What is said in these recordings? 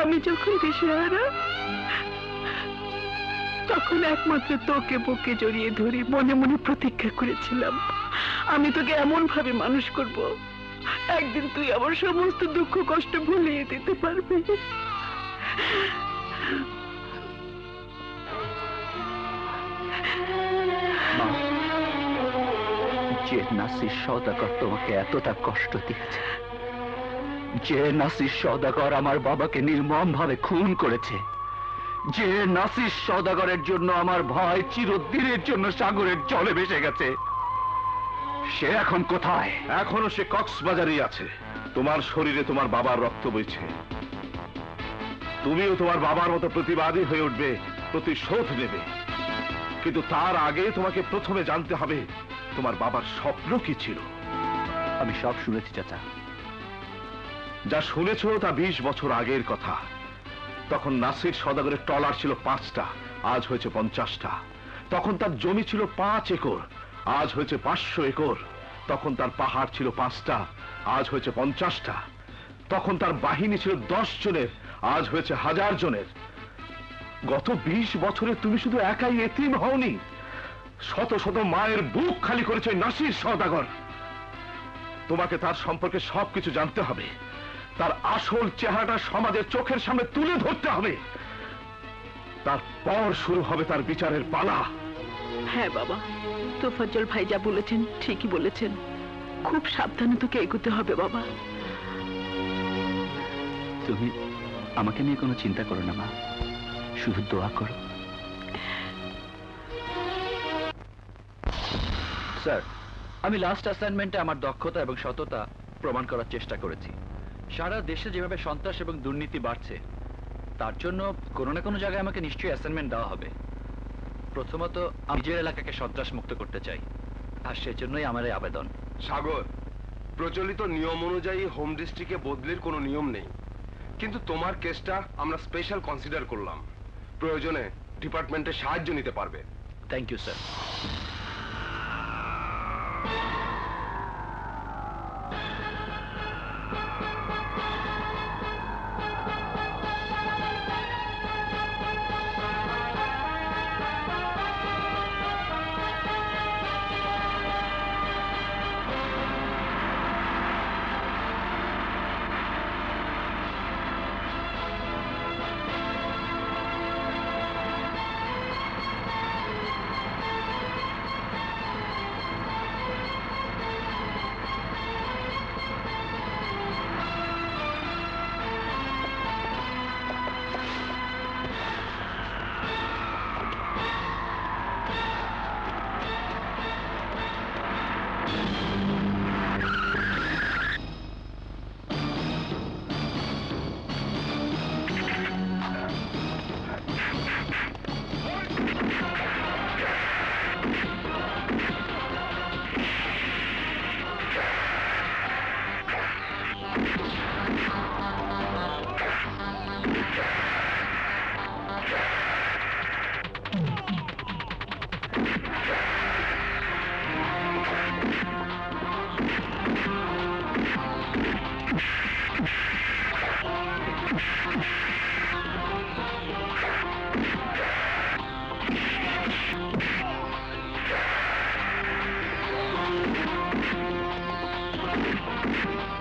আমি যখন দিশেহারা তখন একমাত্র তোকে বুকে জড়িয়ে ধরে মনে মনে প্রতীক্ষা করেছিলাম। আমি তোকে এমন ভাবে মানুষ করব, একদিন তুই আমার সমস্ত দুঃখ কষ্ট ভুলিয়ে দিতে পারবি। যে নাসির সদাগর তোমাকে এতটা কষ্ট দিয়েছে যে নাসির সদাগর আমার বাবাকে নির্মম ভাবে খুন করেছে যে নাসির সদাগরের জন্য আমার ভয় চিরদিনের জন্য সাগরের জলে ভেসে গেছে সে এখন কোথায়? এখনও সে কক্সবাজারই আছে। তোমার শরীরে তোমার বাবার রক্ত বইছে। তুমিও তোমার বাবার মতো প্রতিবাদী হয়ে উঠবে প্রতিশোধ নেবে। কিন্তু তার আগে তোমাকে প্রথমে জানতে হবে তোমার বাবার স্বপ্ন কি ছিল? আমি সব শুনেছি চাচা। যা শুনেছ তা বিশ বছর আগের কথা। তখন নাসির সদাগরের টলার ছিল পাঁচটা, আজ হয়েছে পঞ্চাশটা। তখন তার জমি ছিল পাঁচ একর, আজ হয়েছে পাঁচশো একর। তখন তার পাহাড় ছিল পাঁচটা, আজ হয়েছে পঞ্চাশটা। তখন তার বাহিনী ছিল দশ জনের, আজ হয়েছে হাজার জনের। গত বিশ বছরে তুমি শুধু একাই এতিম হওনি, শত শত মায়ের বুক খালি করেছে নাসির সদাগর তোমাকে তার সম্পর্কে সবকিছু জানতে হবে। তার আসল চেহারাটা সমাজের চোখের সামনে তুলে ধরতে হবে। তারপর শুরু হবে তার বিচারের পালা। হ্যাঁ বাবা। তোফাজ্জল ভাই যা বলেছেন ঠিকই বলেছেন। খুব সাবধানে তোকে এগোতে হবে বাবা। তুমি আমাকে নিয়ে কোনো চিন্তা করো না মা। শুধু দোয়া করো। স্যার আমি লাস্ট অ্যাসাইনমেন্টে আমার দক্ষতা এবং সততা প্রমাণ করার চেষ্টা করেছি। সারা দেশে যেভাবে সন্ত্রাস এবং দুর্নীতি বাড়ছে তার জন্য কোনো না কোনো জায়গায় আমাকে নিশ্চয়ই অ্যাসাইনমেন্ট দেওয়া হবে। প্রথমত আমি নিজের এলাকাকে সন্ত্রাস মুক্ত করতে চাই আর সেজন্যই আমার এই আবেদন। সাগর প্রচলিত নিয়ম অনুযায়ী হোম ডিস্ট্রিক্টে বদলির কোনো নিয়ম নেই। কিন্তু তোমার কেসটা আমরা স্পেশাল কনসিডার করলাম। প্রয়োজনে ডিপার্টমেন্টের সাহায্য নিতে পারবে। Thank you sir Thank you.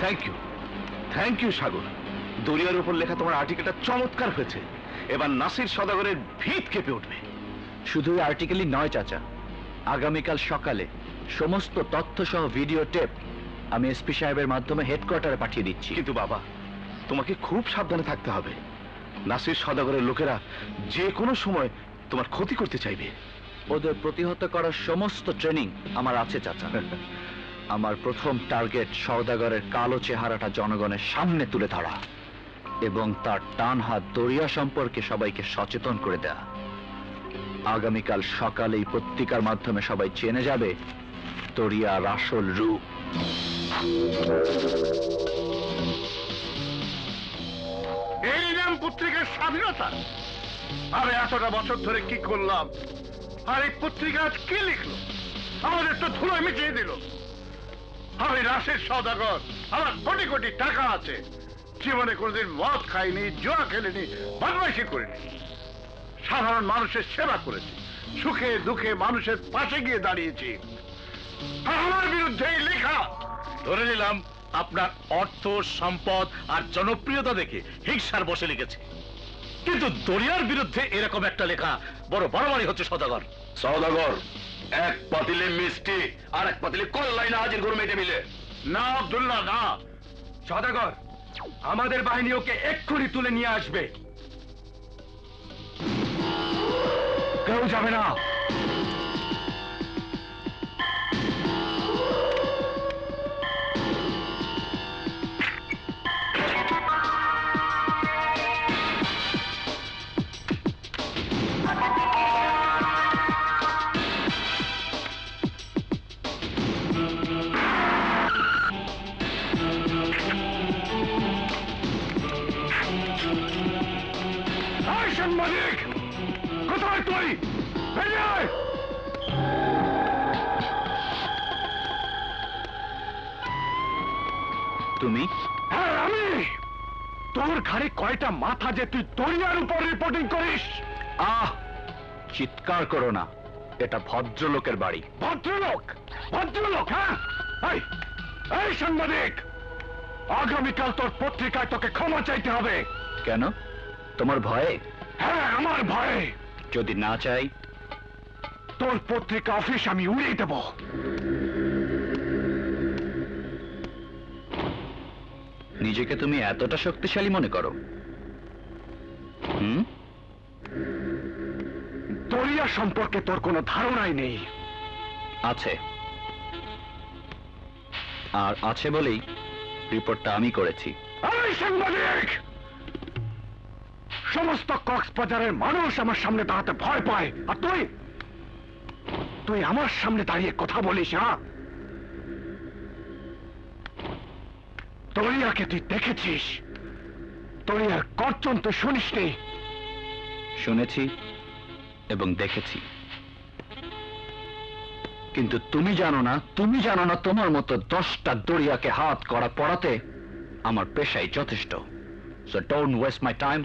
Thank you thank you Sagar. দরিয়ার উপর লেখা তোমার আর্টিকেলটা চমৎকার হয়েছে। এবার নাসির সদাগরের ভিত কেঁপে উঠবে। শুধু আর্টিকেলই নয় চাচা। আগামীকাল সকালে সমস্ত তথ্য সহ ভিডিও টেপ আমি এসপি সাহেবের মাধ্যমে হেডকোয়ার্টারে পাঠিয়ে দিচ্ছি। কিন্তু বাবা তোমাকে খুব সাবধানে থাকতে হবে। নাসির সদাগরের লোকেরা যে কোনো সময় তোমার ক্ষতি করতে চাইবে। ওদের প্রতিহত করার সমস্ত ট্রেনিং আমার আছে চাচা। আমার প্রথম টার্গেট সওদাগরের কালো চেহারাটা জনগণের সামনে তুলে ধরা এবং তার টান হাত দরিয়া সম্পর্কে সবাইকে সচেতন করে দেয়া। আগামীকাল সকালে এই পত্রিকার মাধ্যমে সবাই জেনে যাবে তরিয়ার আসল রূপ এই নাম পত্রিকার স্বাধীনতা? আমি এতটা বছর ধরে কি করলাম? আর এই পত্রিকা আজ কে লিখলো? আমাদের তো ধুলো মিটিয়ে দিল। আমি রাশের সদাগর আমার কোটি কোটি টাকা আছে। জীবনে কোনোদিন মদ খাইনি, জুয়া খেলিনি, বদমাইশি করিনি। সাধারণ মানুষের সেবা করেছি। সুখে দুঃখে মানুষের পাশে গিয়ে দাঁড়িয়েছি। আমার বিরুদ্ধে লেখা। ধরে নিলাম, আপনার অর্থ, সম্পদ আর জনপ্রিয়তা দেখে হিংসার বসে লিখেছে কিন্তু দরিয়ার বিরুদ্ধে এরকম একটা লেখা বড় বাড়াবাড়ি হচ্ছে সদাগর সৌদাগর এক পাতিলে মিষ্টি আর এক পাতিলে কল্লাই না হাজির করুন মেটে মিলে। না, আব্দুল্লাহ, না। সদাগর, আমাদের বাহিনী ওকে এক্ষুনি তুলে নিয়ে আসবে। কেউ যাবে না। সাংবাদিক কোথায় তুই বেরিয়ে আয়! তুমি? হ্যাঁ আমি! তোর ঘাড়ে কয়টা মাথা যে তুই দরিয়ার উপর রিপোর্টিং করিস? আহ চিৎকার করো না। এটা ভদ্রলোকের বাড়ি। ভদ্রলোক! ভদ্রলোক হ্যাঁ? এই সাংবাদিক! আগামীকাল তোর পত্রিকায় তোকে ক্ষমা চাইতে হবে। কেন? তোমার ভয়ে? হ্যাঁ আমার ভয়ে। যদি না চাই? তোর পত্রিকা অফিস আমি উড়িয়ে দেব। নিজেকে তুমি এতটা শক্তিশালী মনে করো। হুম? দরিয়া সম্পর্কে তোর কোনো ধারণাই নেই। আছে। আর আছে বলেই রিপোর্টটা আমি করেছি। এই সাংবাদিক! সমস্ত কক্সবাজারের মানুষ আমার সামনে দাঁড়াতে ভয় পায়। আর তুই? তুই আমার সামনে দাঁড়িয়ে কথা বলিস হ্যাঁ? তরিয়াকে তুই দেখেছিস? তরিয়ার গর্জন তুই শুনিসনি? শুনেছি এবং দেখেছি। কিন্তু তুমি জানো না, তুমি জানো না তোমার মতো দশটা দরিয়াকে হাত করা পড়াতে আমার পেশাই যথেষ্ট। So don't waste my time